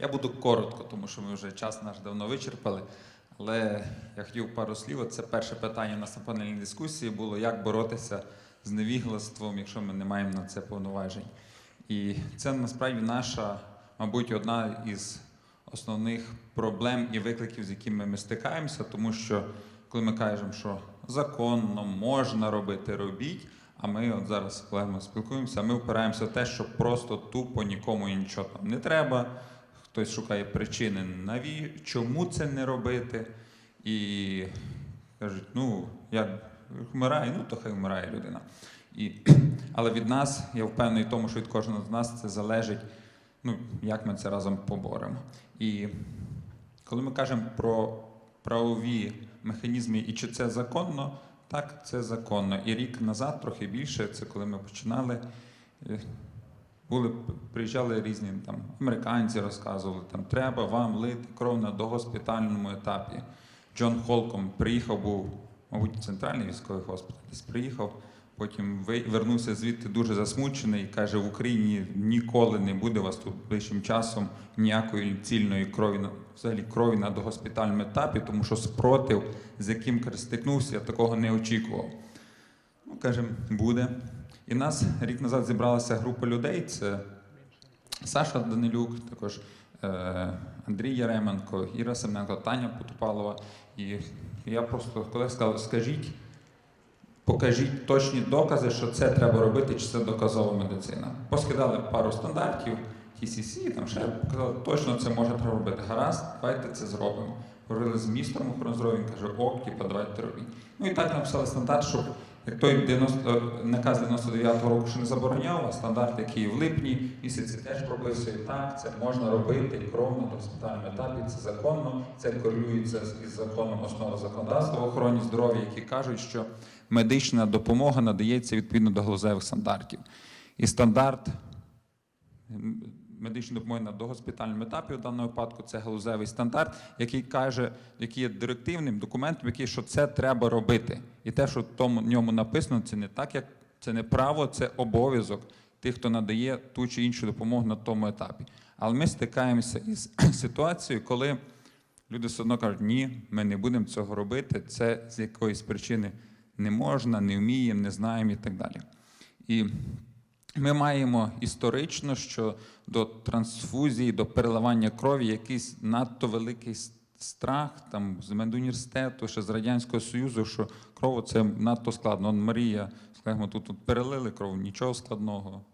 Я буду коротко, тому що ми вже час наш давно вичерпали. Але я хотів пару слів. Це перше питання на панельній дискусії було, як боротися з невіглаством, якщо ми не маємо на це повноважень. І це насправді наша, мабуть, одна із основних проблем і викликів, з якими ми стикаємося, тому що коли ми кажемо, що законно можна робити, робіть. А ми от зараз з колегами спілкуємося, ми впираємося в те, що просто тупо нікому нічого там не треба. Хтось шукає причини, наві... чому це не робити. І кажуть, ну, як вмирає, ну то хай вмирає людина. І... Але від нас, я впевнений в тому, що від кожного з нас це залежить, ну, як ми це разом поборемо. І коли ми кажемо про правові механізми і чи це законно, так, це законно. І рік назад, трохи більше, це коли ми починали. Були приїжджали різні там американці, розказували, там треба вам лити кров на догоспітальному етапі. Джон Холком приїхав, був, мабуть, центральний військовий госпіталь, десь приїхав, потім вернувся звідти дуже засмучений і каже: в Україні ніколи не буде вас тут ближчим часом ніякої цільної крові на взагалі крові на догоспітальному етапі, тому що спротив, з яким стикнувся, я такого не очікував. Ну, кажемо, буде. І нас рік назад зібралася група людей. Це Саша Данилюк, також е, Андрій Яременко, Іра Семенко, Таня Потупалова. І я просто коли сказав, скажіть, покажіть точні докази, що це треба робити, чи це доказова медицина. Поскидали пару стандартів, TCC, там ще показали, точно це може треба робити. Гаразд, давайте це зробимо. Говорили з міністром охорони здоров'я, він каже, ок, типа, давайте робіть. Ну і так написали стандарт, щоб як той 90, е, наказ 99-го року, що не забороняв, а стандарт, який в липні місяці теж прописує, так, це можна робити кров на госпітальному етапі, це законно, це корелюється із законом основи законодавства в охороні здоров'я, які кажуть, що медична допомога надається відповідно до галузевих стандартів. І стандарт медичної допомоги на догоспітальному етапі в даному випадку це галузевий стандарт, який каже, який є директивним документом, який що це треба робити. І те, що в тому ньому написано, це не так, як це не право, це обов'язок тих, хто надає ту чи іншу допомогу на тому етапі. Але ми стикаємося із ситуацією, коли люди все одно кажуть, ні, ми не будемо цього робити, це з якоїсь причини не можна, не вміємо, не знаємо і так далі. І ми маємо історично, що до трансфузії, до переливання крові якийсь надто великий страх там з медуніверситету, ще з Радянського Союзу, що кров це надто складно. Он Марія, скажімо, тут, тут перелили кров, нічого складного.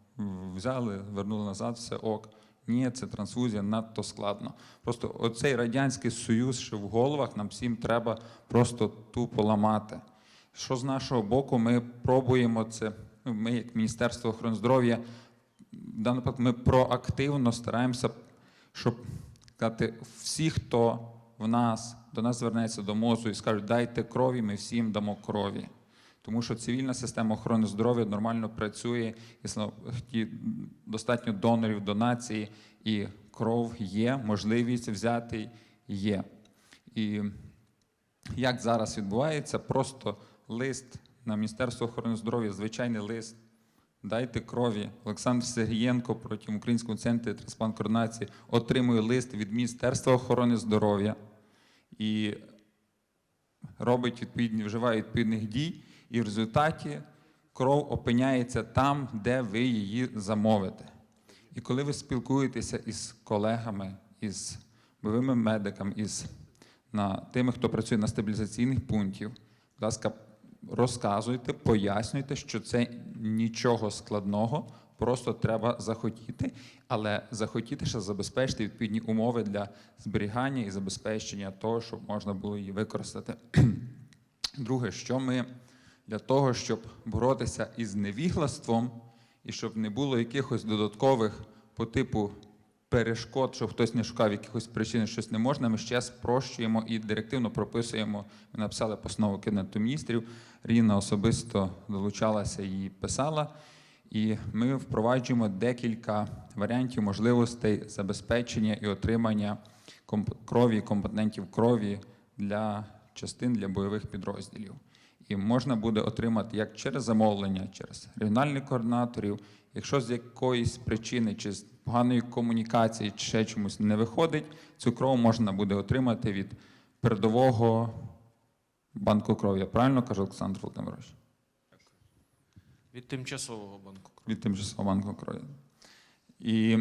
Взяли, вернули назад, все ок. Ні, це трансфузія надто складно. Просто оцей Радянський Союз ще в головах нам всім треба просто тупо ламати. Що з нашого боку, ми пробуємо це. Ми, як Міністерство охорони здоров'я, в даному випадку ми проактивно стараємося, щоб сказати, всі, хто в нас до нас звернеться до мозу і скажуть, дайте крові, ми всім дамо крові. Тому що цивільна система охорони здоров'я нормально працює, і достатньо донорів, донації, і кров є, можливість взяти є. І як зараз відбувається, просто лист на Міністерство охорони здоров'я, звичайний лист. Дайте крові. Олександр Сергієнко проти Українського центру трансплант координації отримує лист від Міністерства охорони здоров'я і робить відповідні, вживає відповідних дій, і в результаті кров опиняється там, де ви її замовите. І коли ви спілкуєтеся із колегами, із бойовими медиками, із на тими, хто працює на стабілізаційних пунктів, будь ласка, розказуйте, пояснюйте, що це нічого складного, просто треба захотіти, але захотіти ще забезпечити відповідні умови для зберігання і забезпечення того, щоб можна було її використати. Друге, що ми для того, щоб боротися із невіглаством і щоб не було якихось додаткових по типу перешкод, щоб хтось не шукав якихось причин, щось не можна, ми ще спрощуємо і директивно прописуємо. Ми написали постанову Кабінету міністрів. Ріна особисто долучалася і писала. І ми впроваджуємо декілька варіантів можливостей забезпечення і отримання крові, компонентів крові для частин для бойових підрозділів. І можна буде отримати як через замовлення, через регіональних координаторів. Якщо з якоїсь причини чи з поганої комунікації чи ще чомусь не виходить, цю кров можна буде отримати від передового банку крові. Я правильно кажу, Олександр Володимирович? Від тимчасового банку. від тимчасового банку крові. І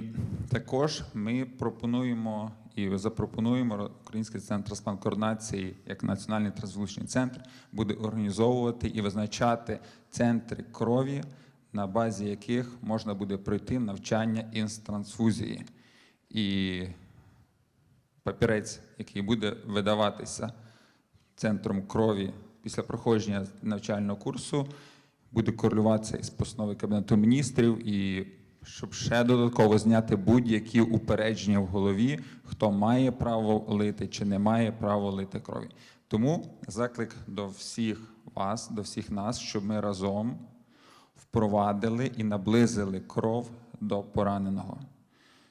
також ми пропонуємо і запропонуємо Український центр трансплант координації як національний трансволічний центр буде організовувати і визначати центри крові, на базі яких можна буде пройти навчання інстрансфузії. І папірець, який буде видаватися центром крові після проходження навчального курсу, буде корелюватися із постановою Кабінету міністрів, і щоб ще додатково зняти будь-які упередження в голові, хто має право лити чи не має права лити крові. Тому заклик до всіх вас, до всіх нас, щоб ми разом впровадили і наблизили кров до пораненого.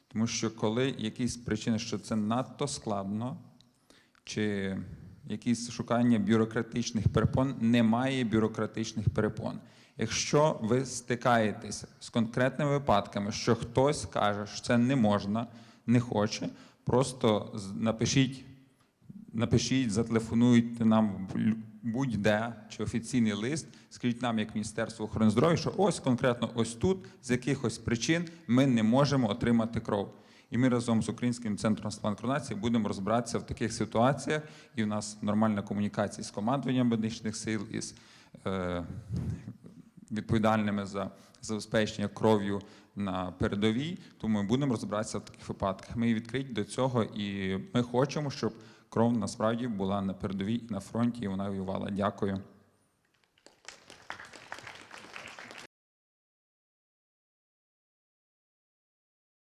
Тому що коли якісь причини, що це надто складно, чи якісь шукання бюрократичних перепон, немає бюрократичних перепон. Якщо ви стикаєтеся з конкретними випадками, що хтось каже, що це не можна, не хоче, просто напишіть, напишіть, зателефонуйте нам будь-де чи офіційний лист, скажіть нам, як Міністерство охорони здоров'я, що ось конкретно ось тут, з якихось причин, ми не можемо отримати кров. І ми разом з Українським центром трансплант координації будемо розбиратися в таких ситуаціях. І в нас нормальна комунікація з командуванням медичних сил, із е, відповідальними за забезпечення кров'ю на передовій. Тому ми будемо розбиратися в таких випадках. Ми відкриті до цього, і ми хочемо, щоб кров насправді була на передовій і на фронті, і вона воювала. Дякую.